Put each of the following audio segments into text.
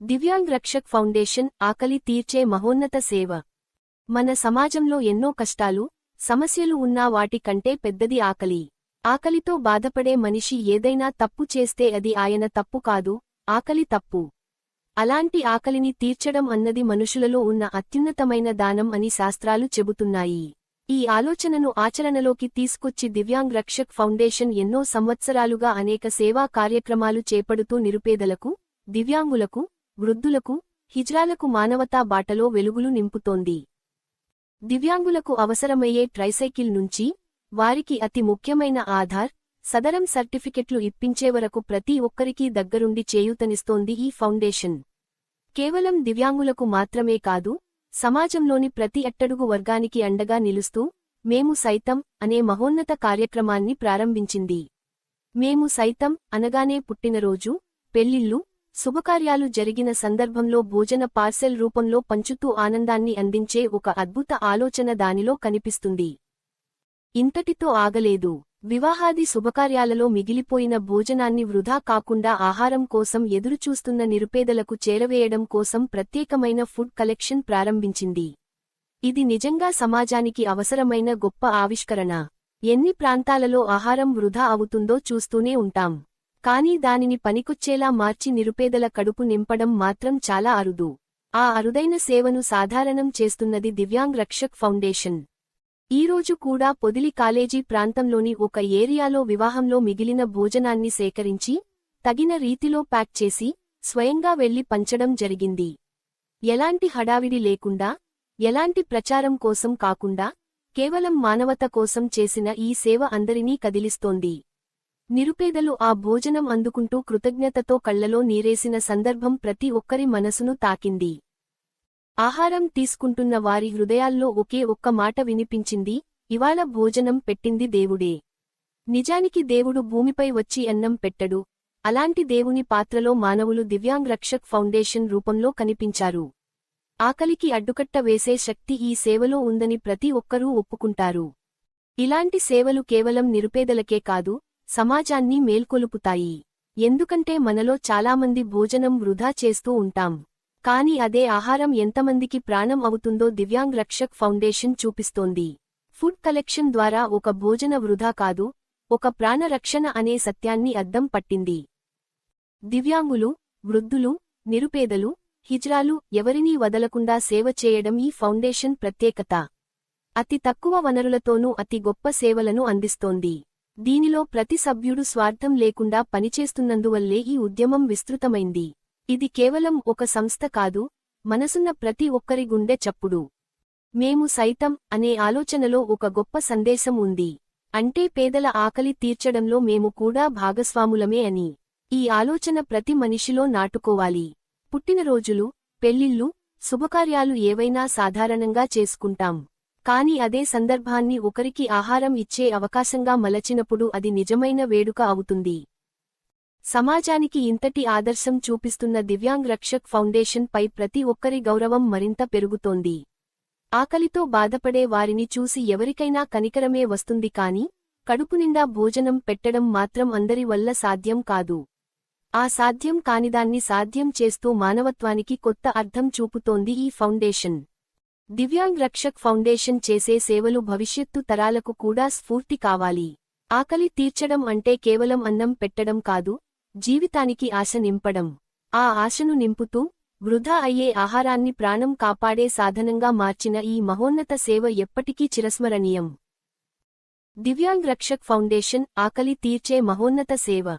Divyang Rakshak foundation ఆకలి తీర్చే మహోన్నత సేవ. మన సమాజంలో ఎన్నో కష్టాలు సమస్యలు ఉన్నా వాటి కంటే పెద్దది ఆకలి. ఆకలితో బాధపడే మనిషి ఏదైనా తప్పు చేస్తే అది ఆయన తప్పు కాదు ఆకలి తప్పు. అలాంటి ఆకలిని తీర్చడం అన్నది మనుషులలో ఉన్న అత్యున్నతమైన దానం అని శాస్త్రాలు చెబుతున్నాయి. ఈ ఆలోచనను ఆచరణలోకి తీసుకొచ్చి దివ్యాంగ్ రక్షక్ ఫౌండేషన్ ఎన్నో సంవత్సరాలుగా అనేక సేవా కార్యక్రమాలు చేపడుతూ నిరుపేదలకు దివ్యాంగులకు వృద్ధులకు హిజ్రాలకు మానవతా బాటలో వెలుగులు నింపుతోంది. దివ్యాంగులకు అవసరమయ్యే ట్రైసైకిల్ నుంచి వారికి అతి ముఖ్యమైన ఆధార్ సదరం సర్టిఫికెట్లు ఇప్పించే వరకు ప్రతి ఒక్కరికీ దగ్గరుండి చేయూతనిస్తోంది ఈ ఫౌండేషన్. కేవలం దివ్యాంగులకు మాత్రమే కాదు సమాజంలోని ప్రతి అట్టడుగు వర్గానికి అండగా నిలుస్తూ మేము సైతం అనే మహోన్నత కార్యక్రమాన్ని ప్రారంభించింది. మేము సైతం అనగానే పుట్టినరోజు పెళ్ళిళ్ళు శుభకార్యాలు జరిగిన సందర్భంలో భోజన పార్సెల్ రూపంలో పంచుతూ ఆనందాన్ని అందించే ఒక అద్భుత ఆలోచన దానిలో కనిపిస్తుంది. ఇంతటితో ఆగలేదు. వివాహాది శుభకార్యాలలో మిగిలిపోయిన భోజనాన్ని వృధా కాకుండా ఆహారం కోసం ఎదురుచూస్తున్న నిరుపేదలకు చేరవేయడం కోసం ప్రత్యేకమైన ఫుడ్ కలెక్షన్ ప్రారంభించింది. ఇది నిజంగా సమాజానికి అవసరమైన గొప్ప ఆవిష్కరణ. ఎన్ని ప్రాంతాలలో ఆహారం వృధా అవుతుందో చూస్తూనే ఉంటాం. కానీ దానిని పనికొచ్చేలా మార్చి నిరుపేదల కడుపు నింపడం మాత్రం చాలా అరుదు. ఆ అరుదైన సేవను సాధారణం చేస్తున్నది దివ్యాంగ్ రక్షక్ ఫౌండేషన్. ఈరోజు కూడా పొదిలి కాలేజీ ప్రాంతంలోని ఒక ఏరియాలో వివాహంలో మిగిలిన భోజనాన్ని సేకరించి తగిన రీతిలో ప్యాక్ చేసి స్వయంగా వెళ్ళి పంచడం జరిగింది. ఎలాంటి హడావిడి లేకుండా ఎలాంటి ప్రచారం కోసం కాకుండా కేవలం మానవత కోసం చేసిన ఈ సేవ అందరినీ కదిలిస్తోంది. నిరుపేదలు ఆ భోజనం అందుకుంటూ కృతజ్ఞతతో కళ్ళలో నీరేసిన సందర్భం ప్రతి ఒక్కరి మనసును తాకింది. ఆహారం తీసుకుంటున్న వారి హృదయాల్లో ఒకే ఒక్క మాట వినిపించింది ఇవాళ భోజనం పెట్టింది దేవుడే. నిజానికి దేవుడు భూమిపై వచ్చి అన్నం పెట్టడు. అలాంటి దేవుని పాత్రలో మానవులు దివ్యాంగ్ రక్షక్ ఫౌండేషన్ రూపంలో కనిపించారు. ఆకలికి అడ్డుకట్ట వేసే శక్తి ఈ సేవలో ఉందని ప్రతి ఒక్కరూ ఒప్పుకుంటారు. ఇలాంటి సేవలు కేవలం నిరుపేదలకే కాదు సమాజాన్ని మేల్కొలుపుతాయి. ఎందుకంటే మనలో చాలామంది భోజనం వృధా చేస్తూ ఉంటాం. కాని అదే ఆహారం ఎంతమందికి ప్రాణం అవుతుందో దివ్యాంగ్ రక్షక్ ఫౌండేషన్ చూపిస్తోంది. ఫుడ్ కలెక్షన్ ద్వారా ఒక భోజన వృధా కాదు ఒక ప్రాణరక్షణ అనే సత్యాన్ని అద్దం పట్టింది. దివ్యాంగులు వృద్ధులు నిరుపేదలు హిజ్రాలు ఎవరినీ వదలకుండా సేవ చేయడం ఈ ఫౌండేషన్ ప్రత్యేకత. అతి తక్కువ వనరులతోనూ అతి గొప్ప సేవలను అందిస్తోంది. దీనిలో ప్రతి సభ్యుడు స్వార్థం లేకుండా పనిచేస్తున్నందువల్లే ఈ ఉద్యమం విస్తృతమైంది. ఇది కేవలం ఒక సంస్థ కాదు మనసున్న ప్రతి ఒక్కరి గుండె చప్పుడు. మేము సైతం అనే ఆలోచనలో ఒక గొప్ప సందేశం ఉంది. అంటే పేదల ఆకలి తీర్చడంలో మేము కూడా భాగస్వాములమే అని. ఈ ఆలోచన ప్రతి మనిషిలో నాటుకోవాలి. పుట్టినరోజులు పెళ్ళిళ్ళు శుభకార్యాలు ఏవైనా సాధారణంగా చేసుకుంటాం. కాని అదే సందర్భాన్ని ఒకరికి ఆహారం ఇచ్చే అవకాశంగా మలచినప్పుడు అది నిజమైన వేడుక అవుతుంది. సమాజానికి ఇంతటి ఆదర్శం చూపిస్తున్న దివ్యాంగ్ రక్షక్ ఫౌండేషన్ పై ప్రతి ఒక్కరి గౌరవం మరింత పెరుగుతోంది. ఆకలితో బాధపడే వారిని చూసి ఎవరికైనా కనికరమే వస్తుంది కాని కడుపునిండా భోజనం పెట్టడం మాత్రం అందరి వల్ల సాధ్యం కాదు. ఆ సాధ్యం కానిదాన్ని సాధ్యం చేస్తూ మానవత్వానికి కొత్త అర్థం చూపుతోంది ఈ ఫౌండేషన్. దివ్యాంగ్ రక్షక్ ఫౌండేషన్ చేసే సేవలు భవిష్యత్తు తరాలకు కూడా స్ఫూర్తి కావాలి. ఆకలి తీర్చడం అంటే కేవలం అన్నం పెట్టడం కాదు జీవితానికి ఆశ నింపడం. ఆ ఆశను నింపుతూ వృధా అయ్యే ఆహారాన్ని ప్రాణం కాపాడే సాధనంగా మార్చిన ఈ మహోన్నత సేవ ఎప్పటికీ చిరస్మరణీయం. దివ్యాంగ్ రక్షక్ ఫౌండేషన్ ఆకలి తీర్చే మహోన్నత సేవ.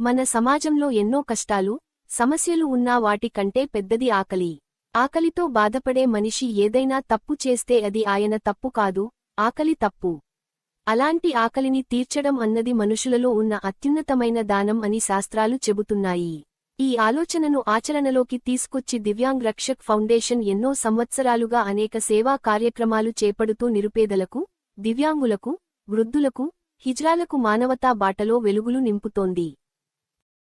మన సమాజంలో ఎన్నో కష్టాలు సమస్యలు ఉన్నా వాటి కంటే పెద్దది ఆకలి. ఆకలితో బాధపడే మనిషి ఏదైనా తప్పు చేస్తే అది ఆయన తప్పు కాదు ఆకలి తప్పు. అలాంటి ఆకలిని తీర్చడం అన్నది మనుషులలో ఉన్న అత్యున్నతమైన దానం అని శాస్త్రాలు చెబుతున్నాయి. ఈ ఆలోచనను ఆచరణలోకి తీసుకొచ్చి దివ్యాంగ్ రక్షక్ ఫౌండేషన్ ఎన్నో సంవత్సరాలుగా అనేక సేవా కార్యక్రమాలు చేపడుతూ నిరుపేదలకు దివ్యాంగులకు వృద్ధులకు హిజ్రాలకు మానవతా బాటలో వెలుగులు నింపుతోంది.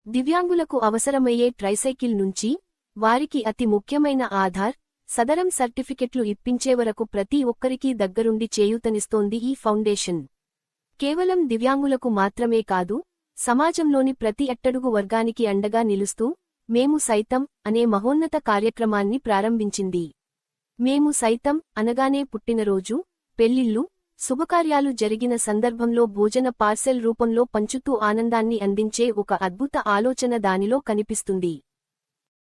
దివ్యాంగులకు అవసరమయ్యే ట్రైసైకిల్ నుంచి వారికి అతి ముఖ్యమైన ఆధార్ సదరం సర్టిఫికెట్లు ఇప్పించే వరకు ప్రతి ఒక్కరికీ దగ్గరుండి చేయూతనిస్తోంది ఈ ఫౌండేషన్. కేవలం దివ్యాంగులకు మాత్రమే కాదు సమాజంలోని ప్రతి అట్టడుగు వర్గానికి అండగా నిలుస్తూ మేము సైతం అనే మహోన్నత కార్యక్రమాన్ని ప్రారంభించింది. మేము సైతం అనగానే పుట్టినరోజు పెళ్ళిళ్ళు శుభకార్యాలు జరిగిన సందర్భంలో భోజన పార్సెల్ రూపంలో పంచుతూ ఆనందాన్ని అందించే ఒక అద్భుత ఆలోచన దానిలో కనిపిస్తుంది.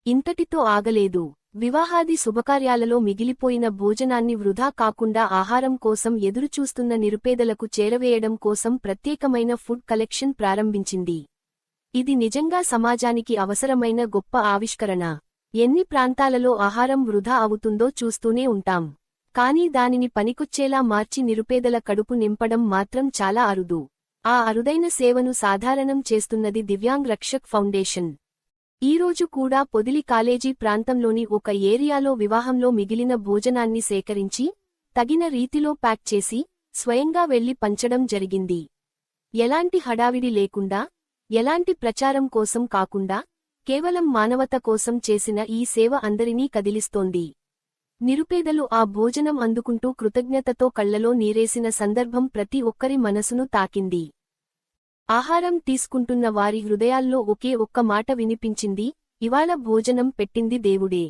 ఇంతటితో ఆగలేదు. వివాహాది శుభకార్యాలలో మిగిలిపోయిన భోజనాన్ని వృధా కాకుండా ఆహారం కోసం ఎదురుచూస్తున్న నిరుపేదలకు చేరవేయడం కోసం ప్రత్యేకమైన ఫుడ్ కలెక్షన్ ప్రారంభించింది. ఇది నిజంగా సమాజానికి అవసరమైన గొప్ప ఆవిష్కరణ. ఎన్ని ప్రాంతాలలో ఆహారం వృధా అవుతుందో చూస్తూనే ఉంటాం. కానీ దానిని పనికొచ్చేలా మార్చి నిరుపేదల కడుపు నింపడం మాత్రం చాలా అరుదు. ఆ అరుదైన సేవను సాధారణం చేస్తున్నది దివ్యాంగ్ రక్షక్ ఫౌండేషన్. ఈరోజు కూడా పొదిలి కాలేజీ ప్రాంతంలోని ఒక ఏరియాలో వివాహంలో మిగిలిన భోజనాన్ని సేకరించి తగిన రీతిలో ప్యాక్ చేసి స్వయంగా వెళ్ళి పంచడం జరిగింది. ఎలాంటి హడావిడి లేకుండా ఎలాంటి ప్రచారం కోసం కాకుండా కేవలం మానవత కోసం చేసిన ఈ సేవ అందరినీ కదిలిస్తోంది. నిరుపేదలు ఆ భోజనం అందుకుంటూ కృతజ్ఞతతో కళ్ళలో నీరేసిన సందర్భం ప్రతి ఒక్కరి మనసును తాకింది. ఆహారం తీసుకుంటున్న వారి హృదయాల్లో ఒకే ఒక్క మాట వినిపించింది ఇవాళ భోజనం పెట్టింది దేవుడే.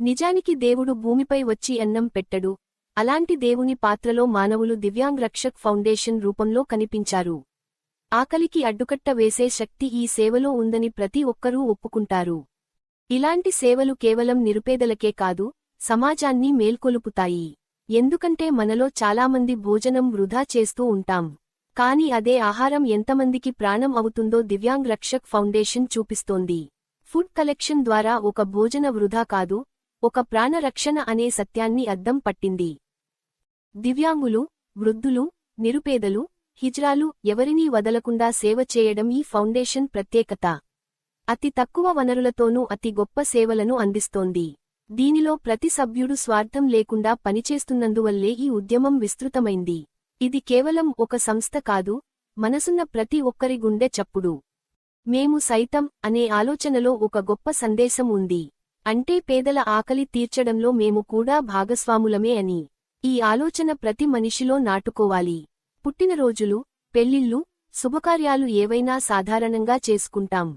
నిజానికి దేవుడు భూమిపై వచ్చి అన్నం పెట్టడు. అలాంటి దేవుని పాత్రలో మానవులు దివ్యాంగ్ రక్షక్ ఫౌండేషన్ రూపంలో కనిపించారు. ఆకలికి అడ్డుకట్ట వేసే శక్తి ఈ సేవలో ఉందని ప్రతి ఒక్కరూ ఒప్పుకుంటారు. ఇలాంటి సేవలు కేవలం నిరుపేదలకే కాదు సమాజాన్ని మేల్కొలుపుతాయి. ఎందుకంటే మనలో చాలామంది భోజనం వృధా చేస్తూ ఉంటాం. కాని అదే ఆహారం ఎంతమందికి ప్రాణం అవుతుందో దివ్యాంగ్ రక్షక్ ఫౌండేషన్ చూపిస్తోంది. ఫుడ్ కలెక్షన్ ద్వారా ఒక భోజన వృధా కాదు ఒక ప్రాణరక్షణ అనే సత్యాన్ని అద్దం పట్టింది. దివ్యాంగులు వృద్ధులు నిరుపేదలు హిజ్రాలు ఎవరినీ వదలకుండా సేవ చేయడం ఈ ఫౌండేషన్ ప్రత్యేకత. అతి తక్కువ వనరులతోనూ అతి గొప్ప సేవలను అందిస్తోంది. దీనిలో ప్రతి సభ్యుడు స్వార్థం లేకుండా పనిచేస్తున్నందువల్లే ఈ ఉద్యమం విస్తృతమైంది. ఇది కేవలం ఒక సంస్థ కాదు మనసున్న ప్రతి ఒక్కరి గుండె చప్పుడు. మేము సైతం అనే ఆలోచనలో ఒక గొప్ప సందేశం ఉంది. అంటే పేదల ఆకలి తీర్చడంలో మేము కూడా భాగస్వాములమే అని. ఈ ఆలోచన ప్రతి మనిషిలో నాటుకోవాలి. పుట్టినరోజులు పెళ్ళిళ్ళు శుభకార్యాలు ఏవైనా సాధారణంగా చేసుకుంటాం.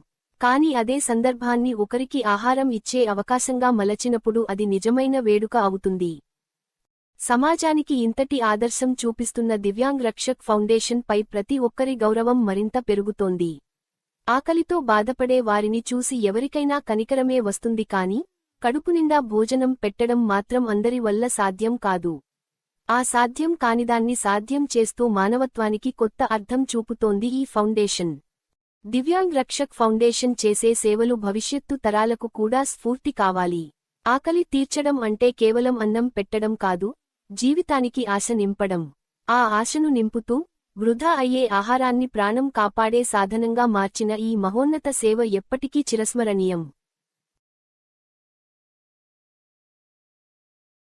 కాని అదే సందర్భాన్ని ఒకరికి ఆహారం ఇచ్చే అవకాశంగా మలచినప్పుడు అది నిజమైన వేడుక అవుతుంది. సమాజానికి ఇంతటి ఆదర్శం చూపిస్తున్న దివ్యాంగ్ రక్షక్ ఫౌండేషన్ పై ప్రతి ఒక్కరి గౌరవం మరింత పెరుగుతోంది. ఆకలితో బాధపడే వారిని చూసి ఎవరికైనా కనికరమే వస్తుంది కాని కడుపునిండా భోజనం పెట్టడం మాత్రం అందరి వల్ల సాధ్యం కాదు. ఆ సాధ్యం కానిదాన్ని సాధ్యం చేస్తూ మానవత్వానికి కొత్త అర్థం చూపుతోంది ఈ ఫౌండేషన్. దివ్యాంగ్ రక్షక్ ఫౌండేషన్ చేసే సేవలు భవిష్యత్తు తరాలకు కూడా స్ఫూర్తి కావాలి. ఆకలి తీర్చడం అంటే కేవలం అన్నం పెట్టడం కాదు జీవితానికి ఆశ నింపడం. ఆ ఆశను నింపుతూ వృధా అయ్యే ఆహారాన్ని ప్రాణం కాపాడే సాధనంగా మార్చిన ఈ మహోన్నత సేవ ఎప్పటికీ చిరస్మరణీయం.